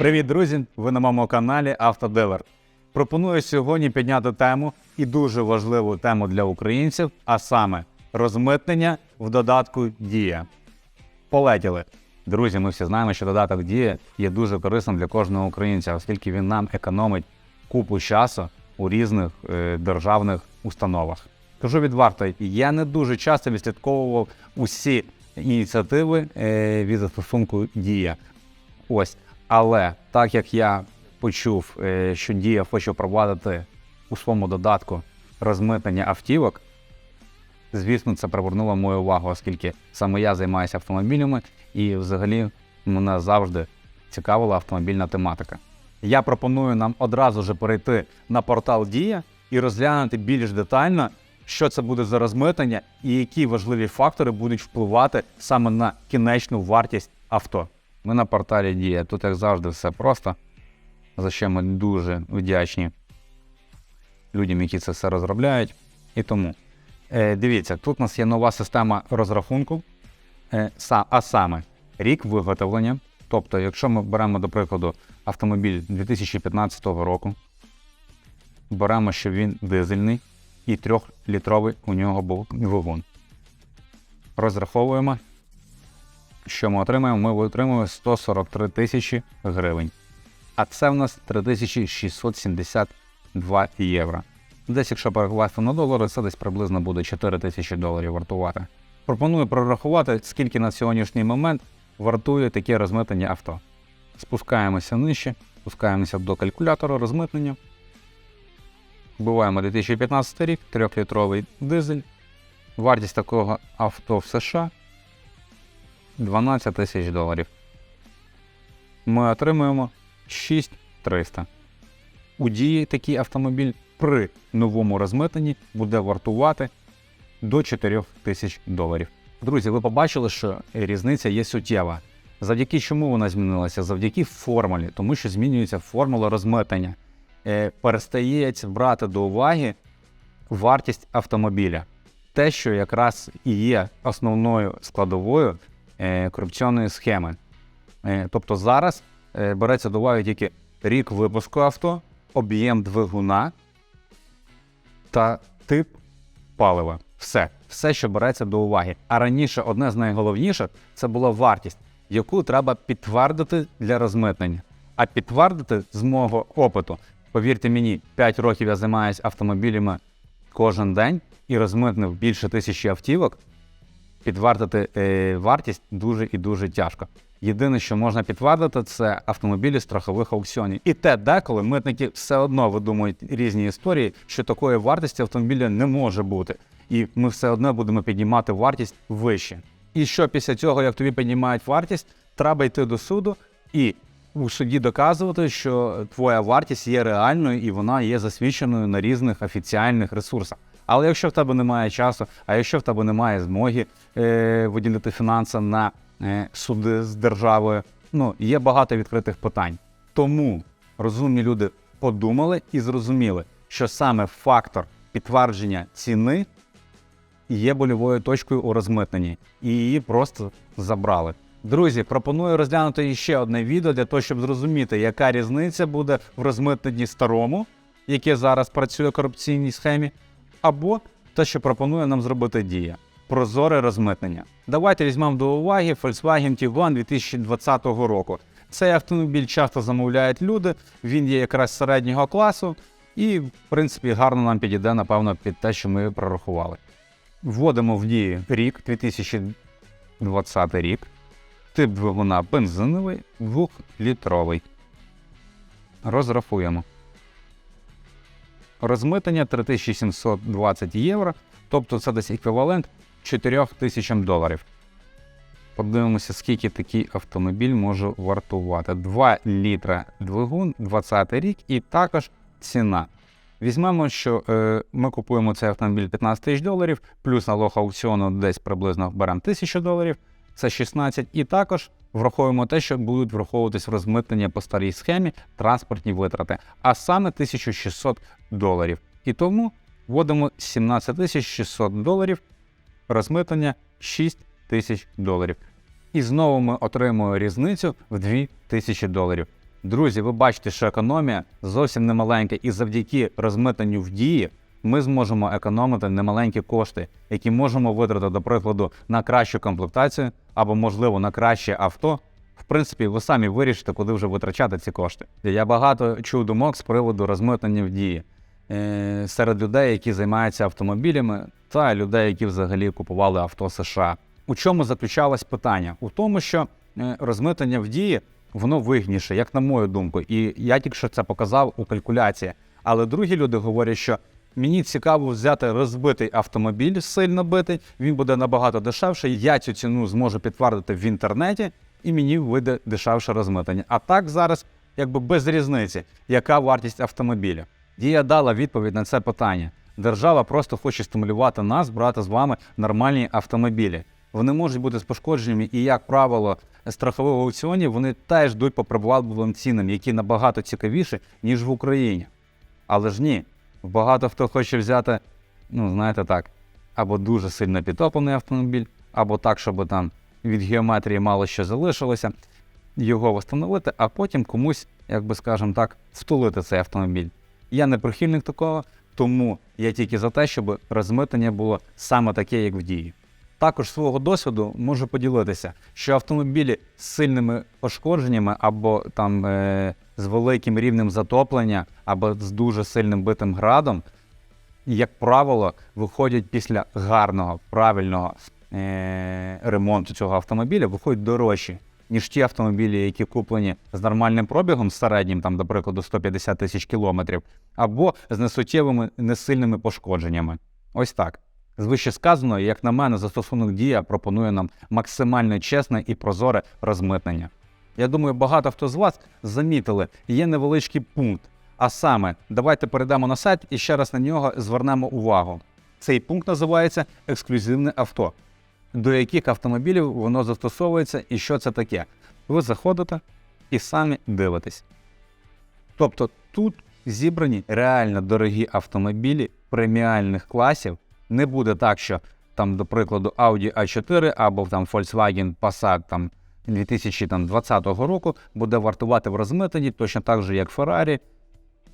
Привіт, друзі! Ви на моєму каналі Автодилер. Пропоную сьогодні підняти тему і дуже важливу тему для українців, а саме розмитнення в додатку Дія. Полетіли. Друзі, ми всі знаємо, що додаток Дія є дуже корисним для кожного українця, оскільки він нам економить купу часу у різних е, державних установах. Кажу відверто, я не дуже часто відслідковував усі ініціативи е, від застосунку Дія. Ось. Але так як я почув, е, що Дія хоче впровадити у своєму додатку розмитнення автівок, звісно, це привернуло мою увагу, оскільки саме я займаюся автомобілями і взагалі мене завжди цікавила автомобільна тематика. Я пропоную нам одразу же перейти на портал Дія і розглянути більш детально, що це буде за розмитнення і які важливі фактори будуть впливати саме на кінечну вартість авто. Ми на порталі Дія. Тут, як завжди, все просто, за що ми дуже вдячні людям, які це все розробляють. І тому е, дивіться, тут у нас є нова система розрахунку, е, а саме рік виготовлення. Тобто, якщо ми беремо, до прикладу, автомобіль 2015 року, беремо, що він дизельний і трьохлітровий у нього був двигун. Розраховуємо, що ми отримаємо? Ми отримуємо 143 тисячі гривень. А це в нас 3672 євро. Десь, якщо перекласти на долари, це десь приблизно буде 4 тисячі доларів вартувати. Пропоную прорахувати, скільки на сьогоднішній момент вартує таке розмитнення авто. Спускаємося нижче, спускаємося до калькулятора розмитнення. Вбиваємо 2015 рік, 3-літровий дизель. Вартість такого авто в США 12 тисяч доларів. Ми отримуємо 6300. У дії такий автомобіль при новому розмитненні буде вартувати до 4 тисяч доларів. Друзі, ви побачили, що різниця є суттєва. Завдяки чому вона змінилася? Завдяки формулі, тому що змінюється формула розмитнення. Е, перестається брати до уваги вартість автомобіля. Те, що якраз і є основною складовою корупційної схеми. Е, тобто зараз е, береться до уваги тільки рік випуску авто, об'єм двигуна та тип палива. Все, все, що береться до уваги. А раніше одне з найголовніших це була вартість, яку треба підтвердити для розмитнення. А підтвердити з мого опиту, повірте мені, 5 років я займаюся автомобілями кожен день і розмитнив більше тисячі автівок. Підтвердити е, вартість дуже і дуже тяжко. Єдине, що можна підтвердити, це автомобілі страхових аукціонів. І те, деколи митники все одно видумують різні історії, що такої вартості автомобіля не може бути. І ми все одно будемо піднімати вартість вище. І що після цього, як тобі піднімають вартість, треба йти до суду і у суді доказувати, що твоя вартість є реальною і вона є засвідченою на різних офіціальних ресурсах. Але якщо в тебе немає часу, а якщо в тебе немає змоги е, виділити фінанси на е, суди з державою, ну є багато відкритих питань. Тому розумні люди подумали і зрозуміли, що саме фактор підтвердження ціни є больовою точкою у розмитненні, і її просто забрали. Друзі, пропоную розглянути ще одне відео для того, щоб зрозуміти, яка різниця буде в розмитненні старому, яке зараз працює в корупційній схемі, або те, що пропонує нам зробити дія. Прозоре розмитнення. Давайте візьмемо до уваги Volkswagen Tiguan 2020 року. Цей автомобіль часто замовляють люди, він є якраз середнього класу, і, в принципі, гарно нам підійде, напевно, під те, що ми прорахували. Вводимо в дію рік, 2020 рік. Тип двигуна бензиновий, 2-літровий. Розрахуємо. Розмитнення 3720 євро, тобто це десь еквівалент 4 тисячам доларів. Подивимося, скільки такий автомобіль може вартувати. 2 літра двигун, 20 рік, і також ціна. Візьмемо, що е, ми купуємо цей автомобіль 15 тисяч доларів, плюс налог аукціону десь приблизно беремо 1000 доларів, це 16, і також враховуємо те, що будуть враховуватись розмитнення по старій схемі транспортні витрати, а саме 1600 доларів. І тому вводимо 17 600 доларів, розмитнення 6 тисяч доларів. І знову ми отримуємо різницю в 2000 доларів. Друзі, ви бачите, що економія зовсім не маленька, і завдяки розмитненню в дії ми зможемо економити немаленькі кошти, які можемо витратити, до прикладу, на кращу комплектацію або, можливо, на краще авто. В принципі, ви самі вирішите, куди вже витрачати ці кошти. Я багато чув думок з приводу розмитнення в дії е, серед людей, які займаються автомобілями, та людей, які взагалі купували авто США. У чому заключалось питання? У тому, що е, розмитнення в дії воно вигідніше, як на мою думку, і я тільки що це показав у калькуляції. Але другі люди говорять, що мені цікаво взяти розбитий автомобіль, сильно битий, він буде набагато дешевше. Я цю ціну зможу підтвердити в інтернеті, і мені вийде дешевше розмитнення. А так зараз, якби без різниці, яка вартість автомобіля. Дія дала відповідь на це питання. Держава просто хоче стимулювати нас брати з вами нормальні автомобілі. Вони можуть бути з пошкодженнями, і, як правило, страхових аукціонів вони теж йдуть по привабливим цінам, які набагато цікавіші, ніж в Україні. Але ж ні, багато хто хоче взяти, ну знаєте так, або дуже сильно підтоплений автомобіль, або так, щоб там від геометрії мало що залишилося, його встановити, а потім комусь, як би скажемо так, втулити цей автомобіль. Я не прихильник такого, тому я тільки за те, щоб розмитнення було саме таке, як в дії. Також свого досвіду можу поділитися, що автомобілі з сильними пошкодженнями або там е- з великим рівнем затоплення, або з дуже сильним битим градом, як правило, виходять після гарного, правильного е- ремонту цього автомобіля, виходять дорожчі, ніж ті автомобілі, які куплені з нормальним пробігом, з середнім, там, до прикладу, 150 тисяч кілометрів, або з несуттєвими несильними пошкодженнями. Ось так. З вище як на мене, застосунок дія пропонує нам максимально чесне і прозоре розмитнення. Я думаю, багато хто з вас замітили, є невеличкий пункт. А саме, давайте перейдемо на сайт і ще раз на нього звернемо увагу. Цей пункт називається ексклюзивне авто. До яких автомобілів воно застосовується і що це таке. Ви заходите і самі дивитесь. Тобто тут зібрані реально дорогі автомобілі преміальних класів. Не буде так, що там, до прикладу, Audi A4 або там Volkswagen Passat там 2020 року буде вартувати в розмитненні точно так же, як Ferrari,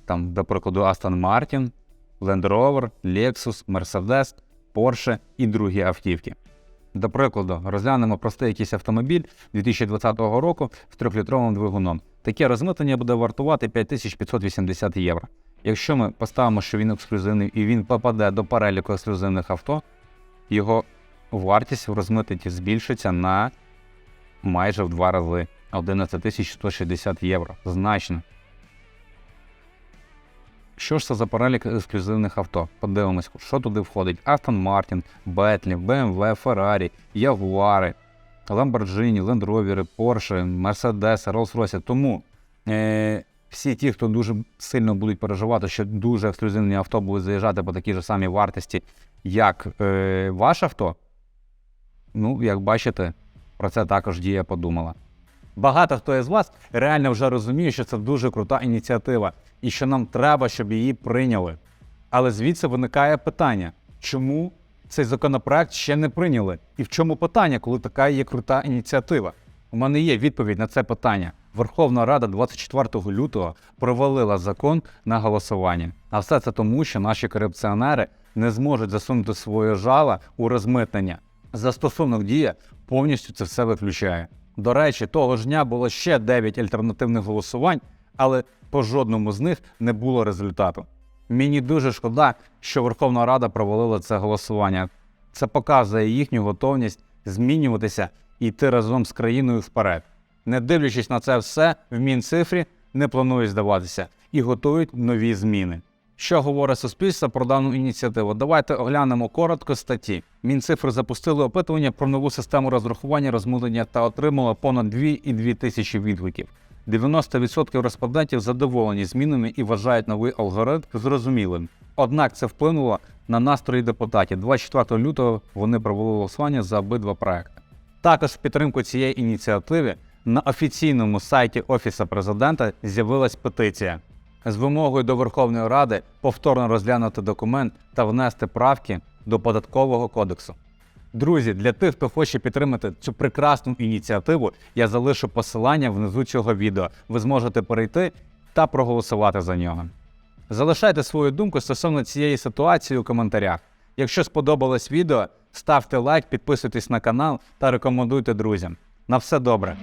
там, до прикладу, Aston Martin, Land Rover, Lexus, Mercedes, Porsche і другі автівки. До прикладу, розглянемо простий якийсь автомобіль 2020 року з 3-літровим двигуном. Таке розмитнення буде вартувати 5580 євро. Якщо ми поставимо, що він ексклюзивний і він попаде до переліку ексклюзивних авто, його вартість в розмитненні збільшиться на майже в два рази 11 160 євро. Значно. Що ж це за перелік ексклюзивних авто? Подивимось, що туди входить: Aston Martin, Bentley, BMW, Ferrari, Jaguar, Lamborghini, Land Rover, Porsche, Mercedes, Rolls-Royce. Тому е- всі ті, хто дуже сильно будуть переживати, що дуже ексклюзивні авто будуть заїжджати по такій ж самій вартості, як е- ваше авто, ну, як бачите, про це також дія подумала. Багато хто із вас реально вже розуміє, що це дуже крута ініціатива і що нам треба, щоб її прийняли. Але звідси виникає питання, чому цей законопроект ще не прийняли? І в чому питання, коли така є крута ініціатива? У мене є відповідь на це питання. Верховна Рада 24 лютого провалила закон на голосування. А все це тому, що наші корупціонери не зможуть засунути своє жало у розмитнення. Застосунок дія повністю це все виключає. До речі, того ж дня було ще 9 альтернативних голосувань, але по жодному з них не було результату. Мені дуже шкода, що Верховна Рада провалила це голосування. Це показує їхню готовність змінюватися і йти разом з країною вперед. Не дивлячись на це все, в Мінцифрі не планують здаватися і готують нові зміни. Що говорить суспільство про дану ініціативу? Давайте оглянемо коротко статті. Мінцифри запустили опитування про нову систему розрахування, розмитнення та отримало понад 2,2 тисячі відгуків. 90% респондентів задоволені змінами і вважають новий алгоритм зрозумілим. Однак це вплинуло на настрої депутатів. 24 лютого вони провели голосування за обидва проекти. Також в підтримку цієї ініціативи на офіційному сайті Офісу президента з'явилась петиція з вимогою до Верховної Ради повторно розглянути документ та внести правки до податкового кодексу. Друзі, для тих, хто хоче підтримати цю прекрасну ініціативу, я залишу посилання внизу цього відео. Ви зможете перейти та проголосувати за нього. Залишайте свою думку стосовно цієї ситуації у коментарях. Якщо сподобалось відео, ставте лайк, підписуйтесь на канал та рекомендуйте друзям. На все добре!